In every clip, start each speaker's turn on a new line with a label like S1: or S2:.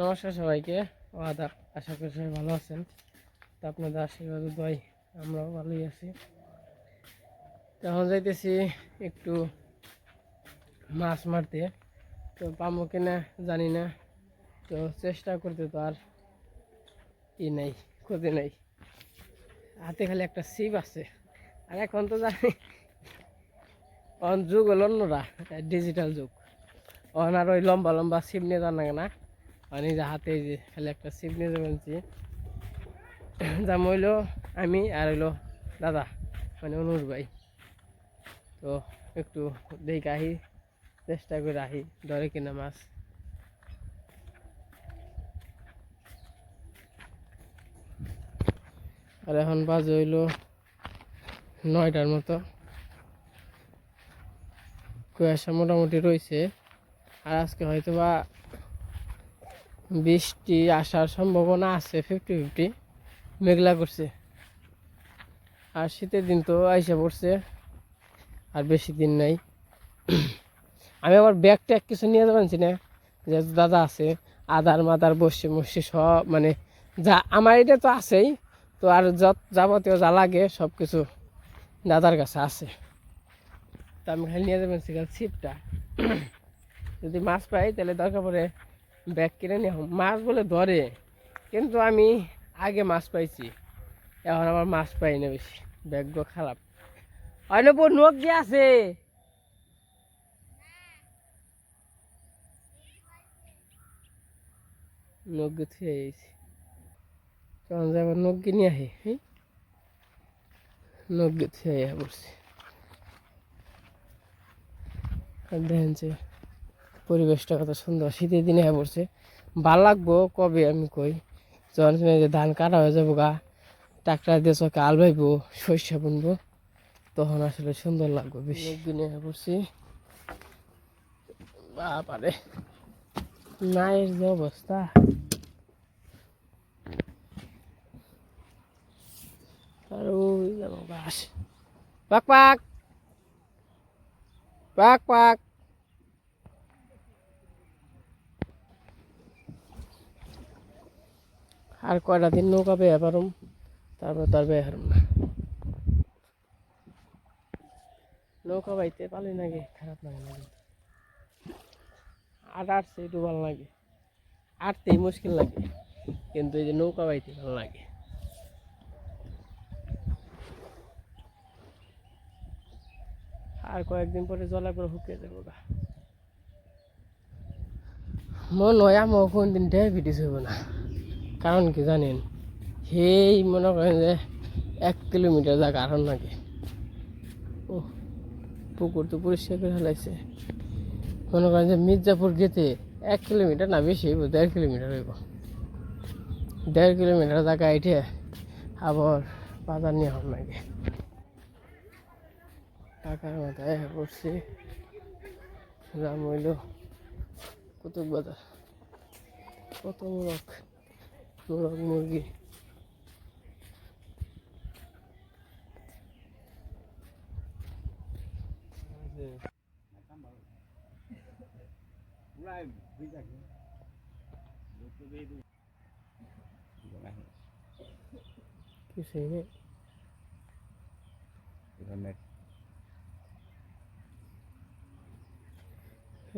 S1: নমস্কার সবাইকে। ও আদাব আশা করি সবাই ভালো আছেন। তো আপনাদের আশীর্বাদ দোয়াই, আমরাও ভালোই আছি। তো এখন যাইতেছি একটু মাছ মারতে। তো পামো কিনা জানি না। তো চেষ্টা করতে তো আর ই নাই, ক্ষতি নাই। হাতে খালি একটা সিপ আছে। আর এখন তো জানি, অন যুগ হলো অন্যরা ডিজিটাল যুগ। অন আর ওই লম্বা লম্বা সিপ নিয়ে জানা না। আর নিজে হাতে যে খালি একটা নিয়ে যাবেন যা। হইল আমি আর হইল দাদা মানে অনুর ভাই। তো একটু দেখে আহি, চেষ্টা করে আহি, ধরে কিনা মাছ। আর এখন বাজে হইল নয়টার মতো। কুয়াশা মোটামুটি রয়েছে আর আজকে হয়তো বা বৃষ্টি আসার সম্ভাবনা আছে ফিফটি ফিফটি মেঘলা করছে। আর শীতের দিন তো আইসা পড়ছে। আর বেশি দিন নাই। আমি আবার ব্যাগ ট্যাগ কিছু নিয়ে যাবেন না। যেহেতু দাদা আছে, আদার মাদার বসে মসে সব মানে যা, আমার এটা তো আছেই। তো আর যত যাবতীয় যা লাগে সব কিছু দাদার কাছে আছে। তো আমি খালি নিয়ে যাবেন সেখানে ছিপটা। যদি মাছ পাই, তাহলে দরকার পড়ে ব্যাগ কিনে নিয়ে মাছ বলে ধরে, কিন্তু আমি আগে মাছ পাইছি। এখন আমার মাছ পাই না বেশি। ব্যাগগুলো খারাপ। অন্যপুর নোক যে আছে। নখ থুয়ে আইছি। তখন যাবার নখ কিনে আহি নখ থুয়ে আইয়া পড়ছি। দেখেন পরিবেশটা কত সুন্দর। শীতের দিনে হ্যাঁ পড়ছে। ভালো লাগবো কবে আমি কই? যখন শুনে যে ধান কাটা হয়ে যাব গা ট্রাক্টর দিয়ে চকে আল ভাইবো শস্য বুনবো তখন আসলে সুন্দর লাগবে বেশি। দিনে হ্যাঁ পড়ছি। বাবারে। নায়ের যে অবস্থা। আর ওই বাস। পাক পাক। পাক পাক। আর কয়টা দিন নৌকা বেয়ে পারুম, তারপর তার বেয়ে হারুম না। নৌকা বাইতে পালি নাকি খারাপ লাগে না। আট আটছে একটু ভালো লাগে। আটতেই মুশকিল লাগে, কিন্তু এই যে নৌকা বাইতে ভালো লাগে। আর কয়েকদিন পরে জলা করে শুকিয়ে যাব গা। মনে হয় আমার কোন দিন ডায়াবেটিস হইব না। কারণ কি জানেন? সেই মনে করেন যে এক কিলোমিটার যা কারণ নাকি ও পুকুর তো পরিষ্কার করে ফেলাইছে। মনে করেন যে মির্জাপুর গেতে এক কিলোমিটার না বেশি দেড় কিলোমিটার হইব। দেড় কিলোমিটার জায়গা এটে আবার বাজার নিয়ে হল নাকি। টাকার মাথায় পড়ছি। রাম হইল কুতুব বাজার। কত মুরগ মুরগ মুরগি কিছুই নেই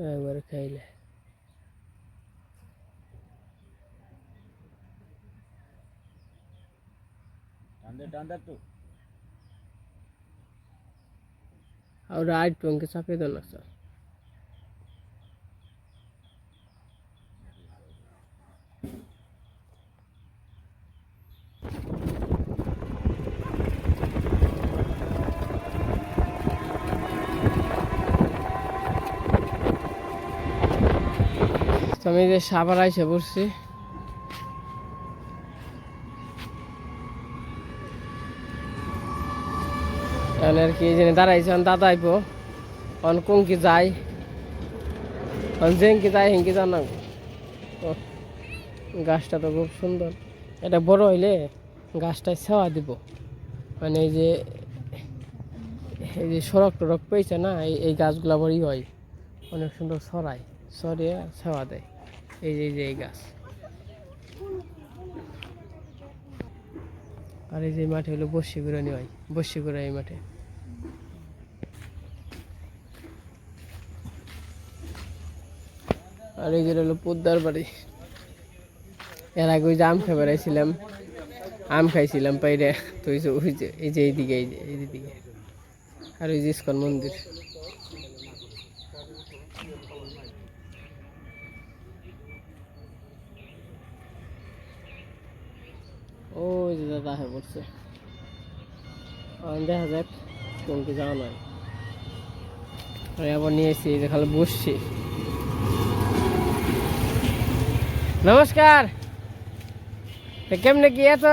S1: একবারে খাইলে और आज तो उनके सफेद होना सर তো আমি যে সাবার আইসে পড়ছি আর কি এখানে দাঁড়াইছে, অন দাদা আইব। অন কুঙ্কি যাই অন জেঙ্কি যাই হেঙ্কি যান গাছটা তো খুব সুন্দর। এটা বড় হইলে গাছটায় সেওয়া দিব। মানে এই যে এই যে সড়ক টরক পেয়েছে না, এই এই গাছগুলো বড়ই হয়। অনেক সুন্দর সরাই সরিয়ে সেওয়া দেয়। এই যে এই যে এই গাছ। আর এই যে মাঠে হলো বসি ঘুরানি হয় বসি ঘুরা এই মাঠে। আর এই যে হলো পোদ্দার বাড়ি। এর আগে ওই যে আম খেয়ে বেড়াইছিলাম আম খাইছিলাম পাইরে। তো ওই যে এই যে এইদিকে, এই যে এই দিকে আর ওই যে ইস্কন মন্দির। ওই যে দাদা হয়ে পড়ছে। দেখা যাক কোন কি যাওয়া নয় আবার নিয়ে এসেছি যে খালি বসছি। নমস্কার। কেমনে কি এত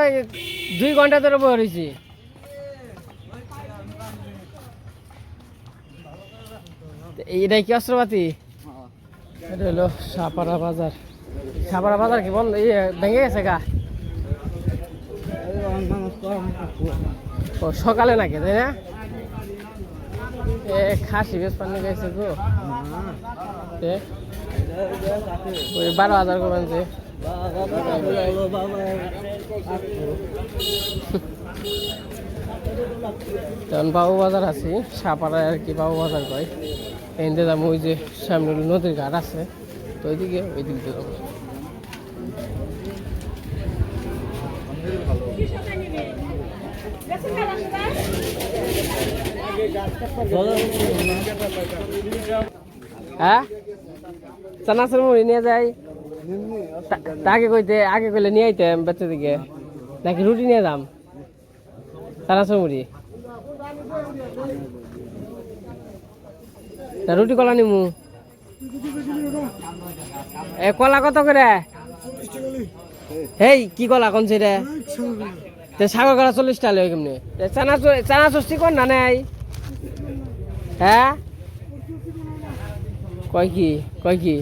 S1: দুই ঘণ্টা ধরে বয়ে রয়েছি? তা এইটাই কি অস্ত্রপাতি? হলো সাপাড়া বাজার। সাপাড়া বাজার কি বন্ধ? ইয়ে ভেঙে গেছে গা? ও, সকালে নাকি, তাই না? এ খাসি বেশ পানি গেছে গো। ওই বারো হাজার করবেন যে। বাবু বাজার আছি, সাপাড়ায় আর কি বাবু বাজার কয়। এনতে যাব ওই যে সামনে নদীর ঘাট আছে, তো ওইদিকে ওই দিক দিয়ে যাব। হ্যাঁ? চানাচুর মুড়ি নিয়ে যাই তাকে কইতে আগে কইলে নিয়ে আইতাম বাচ্চা দিকে নাকি রুটি নিয়ে যাম। চানাচুর মুড়ি রুটি কলা নিমু। এ, কলা কত করে হেই, কি কলা কোন তে সাগর কলা চল্লিশ টাকা কেমনি চানাচুর চানাচুর চিকন না নাই? হ্যাঁ কয় কি কয় কি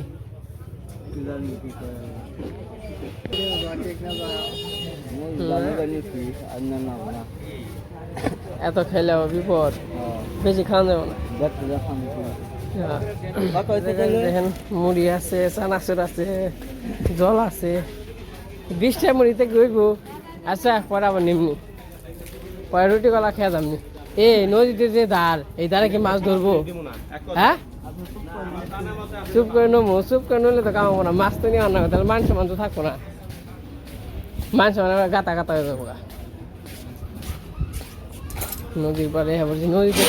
S1: এত খেলে বিপদ বেশি খাওয়া যাবে না দেখেন মুড়ি আছে চানাচুর আছে জল আছে বিশটা মুড়িতে গইব আচ্ছা পরে আবার নিমনি পরে রুটি কলা খেয়ে যামনি এই নদীতে যে ধার এই ধারে কি মাছ ধরবো হ্যাঁ চুপ করে নমো চুপ করে নলে তো কামাবো না মাছ তো নিয়ে আনা হবে, তাহলে মাংস মাংস থাকব না। মাংস মানে গাতা গাতা হয়ে যাব। নদীর পারে হ্যাঁ বলছি নদীতে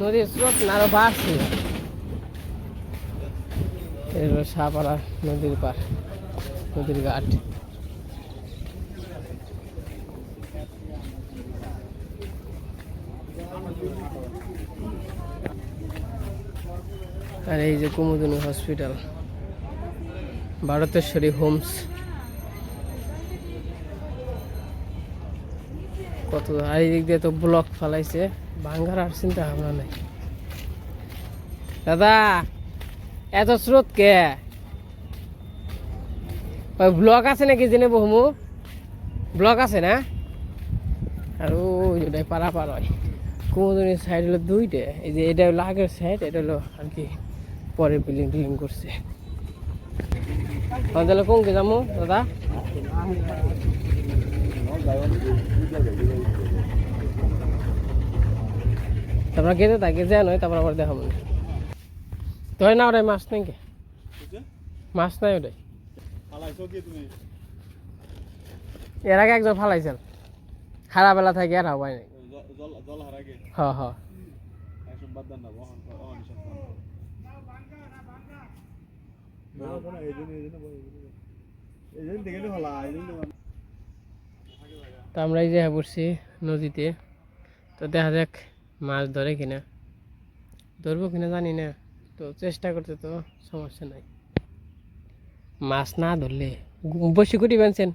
S1: নদীর স্রোত না আরও বাড়ছে? এগুলো সাপাড়া নদীর পার নদীর ঘাট। আর এই যে কুমুদিনী হসপিটাল, ভারতেশ্বরী হোমস। কত আর এই দিক দিয়ে তো ব্লক ফেলাইছে, ভাঙ্গার আর চিন্তা ভাবনা নাই। দাদা, এত স্রোত কে? ওই ব্লক আছে নাকি জেনে বহুমু? ব্লক আছে না? আর ওই ওটাই পারা পার হয়। কুমুদিনীর সাইড হলো দুইটা, এই যে এটা হলো আগের সাইড এটা হলো আর কি পরে বিল্ডিং টিল্ডিং করছে। তাহলে কোন কে যাব, দাদা? তারপর গেতে থাকে যে নয়, তারপর আবার দেখাবো তো না ওটাই মাছ নাই কে মাছ নাই ওটাই। এর আগে একজন ফালাইছেন। খারাপ বেলা থাকে আর হবাই নাই। হ হ। তো আমরা এই যে পড়ছি নদীতে তো দেখা যাক মাছ ধরে কিনা। ধরবো কিনা জানি না তো চেষ্টা করতে তো সমস্যা নাই। মাছ না ধরলে বসে কুটি বানছেন?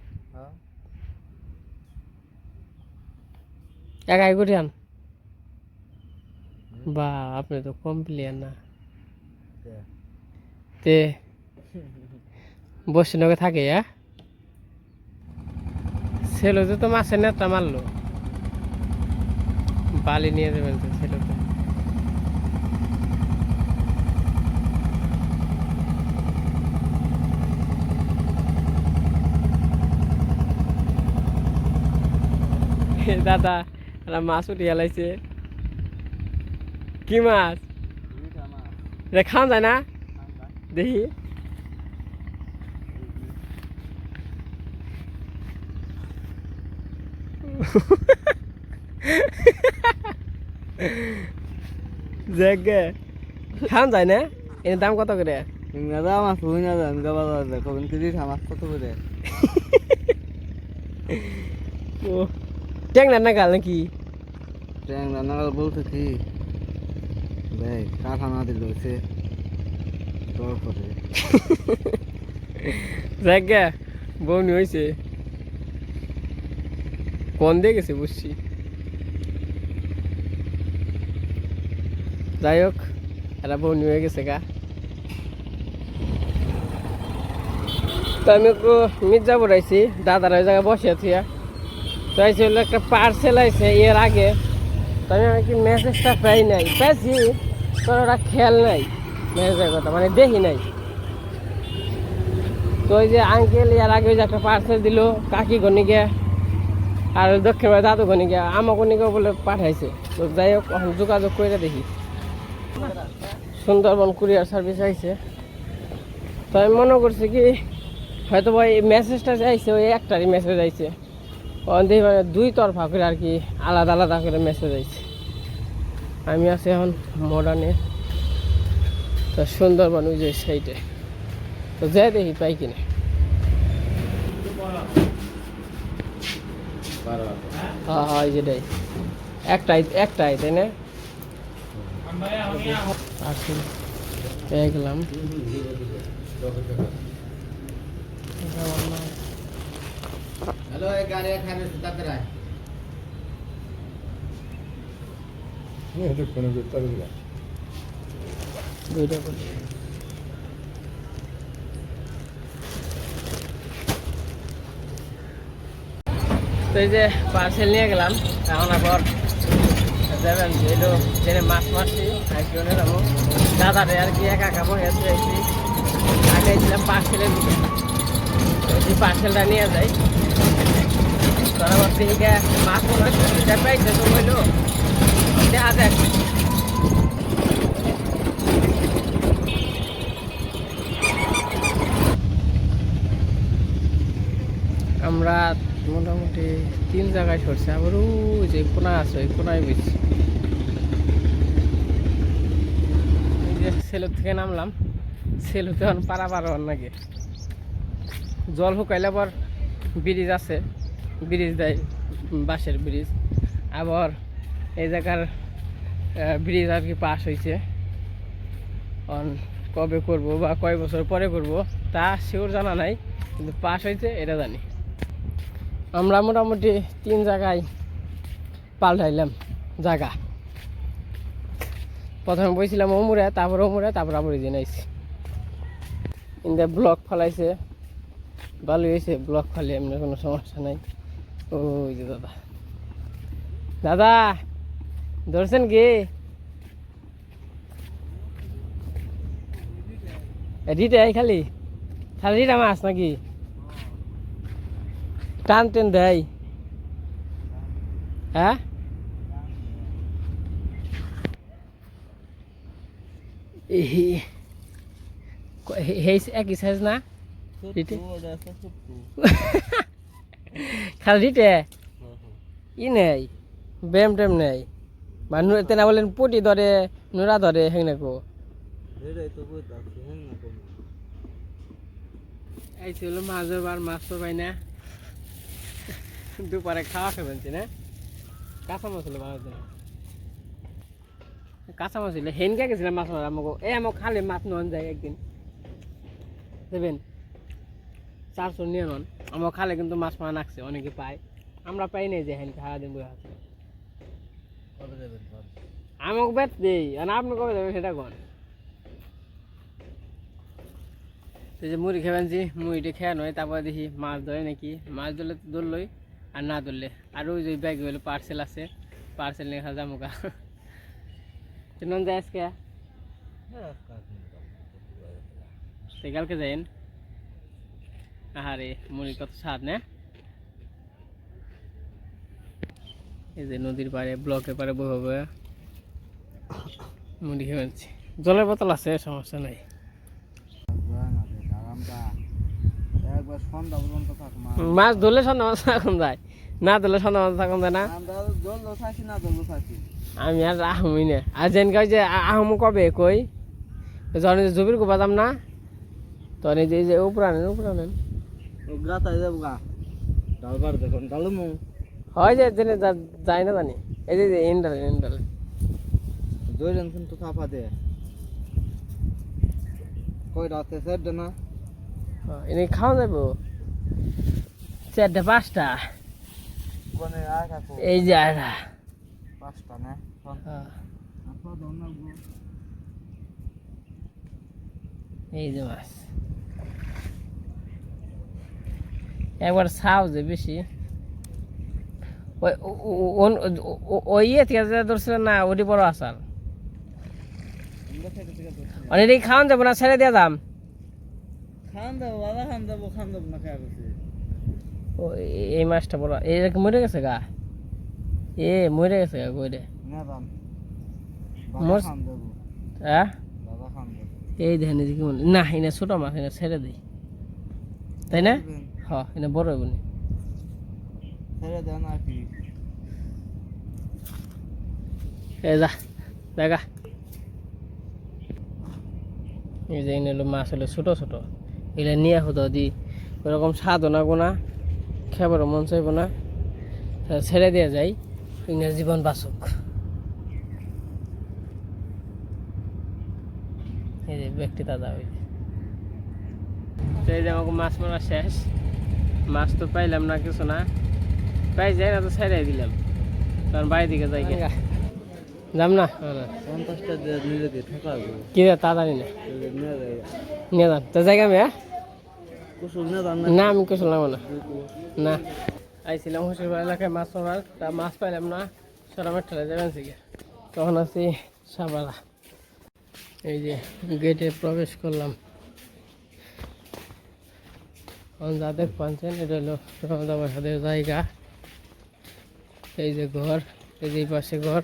S1: একাই কুটি আন? বা আপনি তো কম প্লেয়ার না। তে বসে নগে থাকে হ্যাঁ? ছেলেতে তো মাছের নেতা মারলো। বালি নিয়ে যাবেন তো ছেলেতে দাদা একটা মাছ উঠে গেলাইছে কি মাছ? রে খাওয়া যায় না? দেখি। জাগে। খাওয়া যায় না? এর দাম কত করে?
S2: মাছ হই না জান গাবা দেখো কেজি মাছ কত করে
S1: ও। ট্যাংরা না গাল নাকি?
S2: ট্যাং রান্নাকাল বলতে কি দেখ কাঠা না দিল সে দর করে
S1: জায়গা বউনি হয়েছে কোন দিয়ে গেছে, বুঝছি। যাই হোক, এরা বউনি হয়ে গেছে গা। তো আমি একটু মির্জা পড়াইছি দাদার ওই জায়গায় বসে আছি তো আইসি হলো একটা পার্সেল আইছে এর আগে। তো আমি আর কি মেসেজটা পাই নাই। পেয়েছি তোর ওরা খেয়াল নাই মেসেজের কথা মানে দেখি নাই। তো ওই যে আঙ্কেল এর আগে ওই যে একটা পার্সেল দিল, কাকি গনিকে। আর দক্ষিণ ভাই দাদু গনিকে আমা গনিকে বলে পাঠাইছে। তো যাই হোক যোগাযোগ করে দেখি। সুন্দরবন কুরিয়ার সার্ভিস আইছে। তো আমি মনে করছি কি, হয়তো ভাই মেসেজটা আইছে, ওই একটারই মেসেজ আইছে। থেকে মানে দুই তরফা করে আর কি আলাদা আলাদা করে মেসেজ আইছে। আমি আছি এখন মডার্নে, তো সুন্দরবন ওই যে সাইডে তো যাই দেখি পাই কিনা। হ্যাঁ হ্যাঁ এই যেটাই। একটাই একটাই তাই না? আসুন পেয়ে গেলাম।
S2: হ্যালো গাড়ি এখানে তাড়াতাড়ি
S1: দুইটা করে। তো এই যে পার্সেল নিয়ে গেলাম, এখন আবার যাবেন যেহেতু জেনে মাছ মারছি একজনে যাব। দাদারে আর কি একা খাব আছে আইছি আগে ছিলাম পার্সেলের দিকে। যদি পার্সেলটা নিয়ে যাই। তারা ভাবছি মাছ মনে হচ্ছে দেখা যাক আমরা মোটামুটি তিন জায়গায় সরছে। আবার ওই যে কোনায় আছে, ওই কোনায় বেশি সেলুর থেকে নামলাম। সেলুতে এখন পারা পার নাকি। জল শুকাইলে আবার ব্রিজ আছে। ব্রিজ দেয় বাঁশের ব্রিজ। আবার এই জায়গার ব্রিজ আর কি পাস হয়েছে অন কবে করব বা কয় বছর পরে করব, তা শিওর জানা নাই। কিন্তু পাস হয়েছে এটা জানি। আমরা মোটামুটি তিন জায়গায় পাল্টাইলাম জায়গা। প্রথমে বইছিলাম অমুরে তারপর অমুরে তারপর আবার এই নাইছি ইন্দা ব্লক ফলাইছে ভালো হয়েছে ব্লক ফালি এমনি কোনো সমস্যা নাই। ওই যে দাদা। দাদা, ধরছেন কি? রিটাই খালি। খালি রিটা মাছ নাকি? টান টেন দেয়। হ্যাঁ? একই সাইজ না? খালি রিটে? ই নেই ব্যায়াম ট্যাম নেই। বা নু- তেনা বলেন পটি ধরে নোরা ধরে হেং নাকো এই ছিল মাছ মাছ তো পাই না। দুপারে খাওয়া খাবেন না? কাঁচা মাছ হলো ভালো দিন কাঁচা মাছ হইলে হেনকে গেছিলাম মাছ মারা আমাকে এই আমাকে খালে মাছ নন যায় একদিন। দেবেন? চারশো নিয়ে নন আমার খালে কিন্তু মাছ মারা নাকছে অনেকে পায়। আমরা পাই নাই যে হেনকে সারা দিন বয়ে আছে আমাকে বেত দেই আর আপনি কবে দেবেন সেটা কন? তো যে মুড়ি খাবেন যে মুড়িটা খেয়ে নয় তারপরে দেখি মাছ ধরে নাকি মাছ ধরলে তো ধরলই। আর না ধরলে। আর ওই যে ব্যাগ হলো পার্সেল আছে। পার্সেল নিয়ে খাওয়া গা নন যায় আজকে? তো যাইন? আহারে মুড়ি কত স্বাদ, না? এই যে নদীর পাড়ে ব্লকের পাড়ে বয়ে বয়ে মুড়ি খেয়ে জলের বোতল আছে, সমস্যা নাই
S2: আমরা একবার সন্ধ্যা পর্যন্ত থাকব
S1: মাছ ধরলে সন্ধ্যা মাছ থাকুন যায় না ধরলে সন্ধ্যা মাছ থাকুন যায় না। আমি আর আহমই না। আর যেন কই যে আহম কবে কই? যখন জবির কো বাদাম না? তখন এই যে উপরানেন উপরানেন
S2: গা তাই যাব গা। দেখুন
S1: হয় যে জেনে যায় না জানি। এই যে ইন্ডালে ইন্ডালে
S2: দইলেন কিন্তু থাপা দে। কই রাতে সেট না?
S1: এনে খাওয়া যাব চারটা পাঁচটা। এই যে আয়রা
S2: পাঁচটা না?
S1: এই যে মাছ। একবার ছাও যে বেশি ওই ইয়ে থেকে যে ধরছিলেন না ওটি বড় আসার
S2: আমরা থেকে থেকে ধরছি
S1: অনেক খাওয়ান যাব না ছেড়ে দিয়ে দাম
S2: খান দেবো বাবা খান দেবো খান দেবো না খেয়া করছি
S1: ও এই মাছটা বড় এই মরে গেছে গা? এ মরে গেছে গা
S2: খান দেবো
S1: হ্যাঁ? এই দেখেন এদিকে মনে না এনে ছোট মাছ এনে ছেড়ে দিই তাই না? হ এনে বড় হইব নি।
S2: ছেড়ে দেন আর কি।
S1: এই যা দেখা। এই যে এনে মাছ হলো ছোট ছোট। এগুলো নিয়ে হতো দি ওরকম স্বাদও না গোনা খাবারও মন চাইব না। ছেড়ে দিয়ে যাই, ইংরেজ জীবন বাঁচুক। এই যে ব্যক্তি দাদা ওই এই যে আমাকে মাছ মারা শেষ। মাছ তো পাইলাম না, কিছু না। পাই যাই না তো ছেড়ে দিলাম। কারণ বাড়ি দিকে যাই। যাম না? কি রে তাড়াতাড়ি না।
S2: নিয়ে
S1: যান। তো জায়গা মেয়ে
S2: কুসুম
S1: না? আমি কিছু লাগবো না। না। আইছিলাম হুসুরপাড়া এলাকায় মাছ মারার তা মাছ পাইলাম না। সরামের ঠেলে যাবেন থেকে তখন আছি সাবালা এই যে গেটে প্রবেশ করলাম। যা দেখ পাচ্ছেন এটা হলো রমদাবাসাদের জায়গা। এই যে ঘর এই যে এই পাশে ঘর।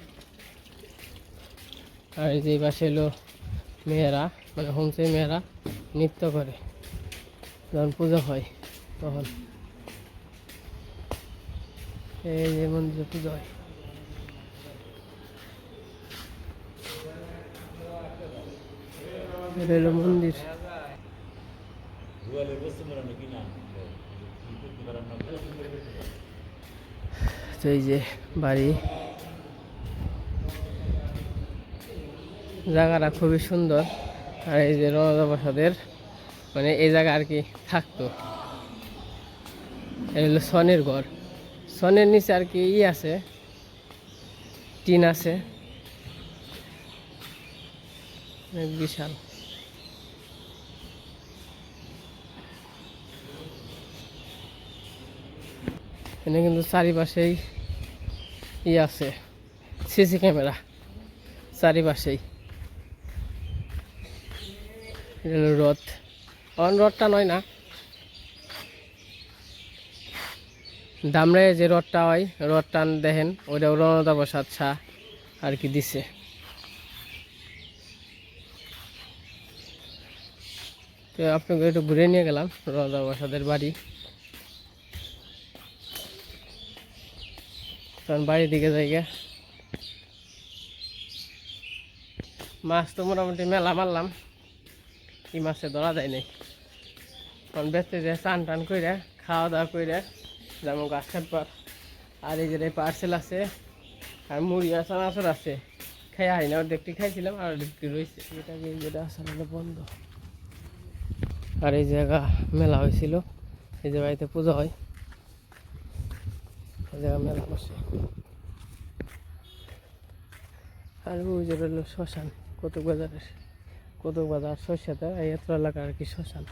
S1: আর যে পাশে হলো মেয়েরা মানে হোমসে মেয়েরা নৃত্য করে। যখন পুজো হয় তখন। এই যে মন্দিরে পুজো হয়। মন্দির। এই যে বাড়ি। জায়গাটা খুবই সুন্দর। আর এই যে রণদা প্রসাদের মানে এই জায়গা আর কি থাকতো। এটা হলো সনের ঘর। সনের নিচে আর কি ই আছে, টিন আছে। বিশাল। এখানে কিন্তু চারিপাশেই ই আছে, সিসি ক্যামেরা। চারিপাশেই। রথ। অন রথটা নয় না। দামরে যে রথটা হয়, রথ টান দেখেন, ওইটা রণদা প্রসাদ শাহ আর কি দিছে। তো আপনাকে একটু ঘুরে নিয়ে গেলাম রণদা প্রসাদের বাড়ি। কারণ বাড়ির দিকে জায়গা মাছ তো মোটামুটি মেলা মারলাম। কি মাছে ধরা যায় নাই। তখন বেঁচতে যে চান টান করে খাওয়া দাওয়া করে যেমন গাছ কাটবার আর এই যে পার্সেল আছে আর মুড়ি আর চানাচুর আছে। খাই আই না দেখতে খাইছিলাম আর দেখতে রয়েছে এটা কি যেটা আসলে বন্ধ। আর এই জায়গা মেলা হয়েছিল এই যে বাড়িতে পুজো হয়। এই জায়গা মেলা বসে। আর ওই যে রইল শ্মশান কতক বাজারের। কতক বাজার শস্যাতে এই এত এলাকা আর কি শ্মশান।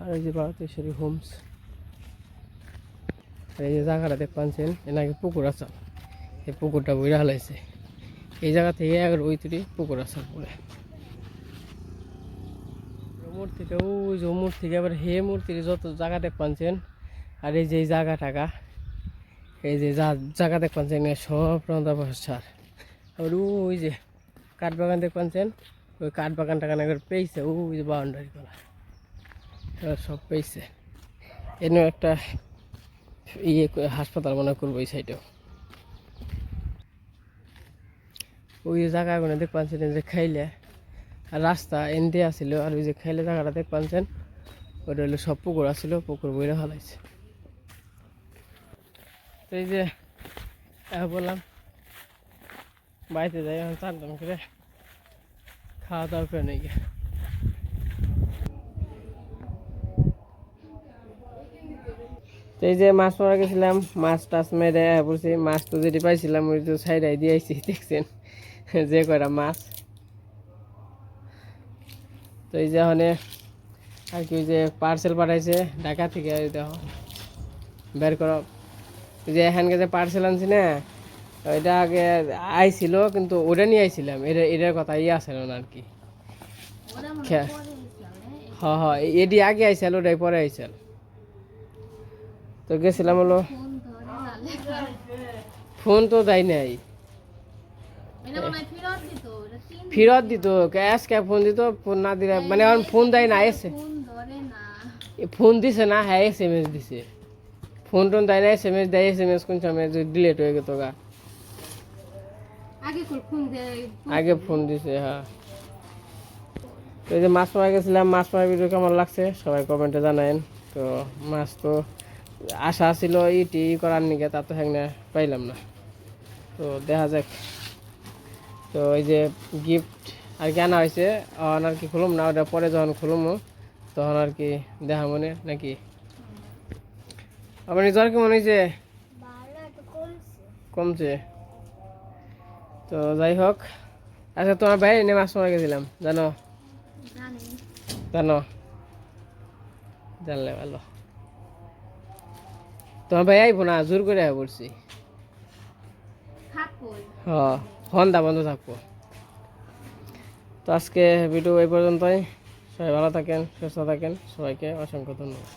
S1: আর এই যে ভারতেশ্বরী হোমস এই যে জায়গাটা দেখ পাচ্ছেন এ নাকি পুকুর আছে। এই পুকুরটা বইরা হালাইছে এই জায়গা থেকে একবার ওই তুলি পুকুর আছে পরে মূর্তিটা ওই যে মূর্তি থেকে হে মূর্তির যত জায়গা দেখ পাচ্ছেন, আর এই যে জায়গা টাকা এই যে জায়গা দেখবেন যে সব রন্ধা সার আর ওই যে কাঠ বাগান দেখবেন ওই কাঠ বাগান টাগান একবার পেয়েছে? ওই যে বাউন্ডারি করা সব পেয়েছে। এনে একটা ইয়ে হাসপাতাল মনে করব এই সাইডেও ওই যে জায়গাগুলো দেখ পাচ্ছেন যে খাইলে আর রাস্তা এন দিয়ে আসছিল আর ওই যে খাইলে জায়গাটা দেখ পাচ্ছেন ওটা হলো সব পুকুর আসছিল পুকুর বইরে ফেলাইছে। তো এই যে বললাম বাড়িতে যাই, এখন টান করে খাওয়া দাওয়া করে নিয়ে এই যে মাছ মারা গেছিলাম, মাছ টাছ মেরে পড়ছি মাছ তো যেটি পাইছিলাম, ওই তো সাইডাই দিয়ে আইছি, দেখছেন? যে কয়টা মাছ। তো এই যে ওখানে আর কি, ওই যে পার্সেল পাঠাইছে ঢাকা থেকে দেখো, বের করো। যে এখানকে যে পার্সেল আনছি না ওইটা আগে আইছিল কিন্তু ওটা নিয়ে আইছিলাম। এটা এটার কথা ইয়ে আসছিল না আর কি। খে- হ হ এটি আগে আইসাল ওটাই পরে আইসাল তো গেছিলাম হলো ফোন তো দেয় নাই। ফেরত দিত ক্যাশ কে ফোন দিত ফোন না দিলে মানে এখন ফোন দেয় না এসে ফোন দিছে না হ্যাঁ এস এম এস দিছে। ফোন টোন দেয় না এস এম এস দেয় এস এম এস কোন সময় ডিলেট হয়ে গেত গা। আগে ফোন দিছে হ্যাঁ। তো এই যে মাছ মারা গেছিলাম মাছ মারা ভিডিও কেমন লাগছে? সবাই কমেন্টে জানায়েন। তো মাছ তো আশা ছিল ইটি করার নিকে তা তো হ্যাং পাইলাম না। তো দেখা যাক। তো এই যে গিফট আর কি আনা হয়েছে অন আর কি খুলুম না ওটা পরে যখন খুলুম তখন আর কি দেখা মনে নাকি? আমার জ্বর কি মনে হয়েছে? কমছে। তো যাই হোক আচ্ছা তোমার ভাই এনে মাছ মারা গেছিলাম জানো? জানো। জানলে ভালো। তোমার ভাই আইবো না? জোর করে আইব বলছি। হ ফোনটা বন্ধ থাকব। তো আজকে ভিডিও এই পর্যন্তই। সবাই ভালো থাকেন সুস্থ থাকেন। সবাইকে অসংখ্য ধন্যবাদ।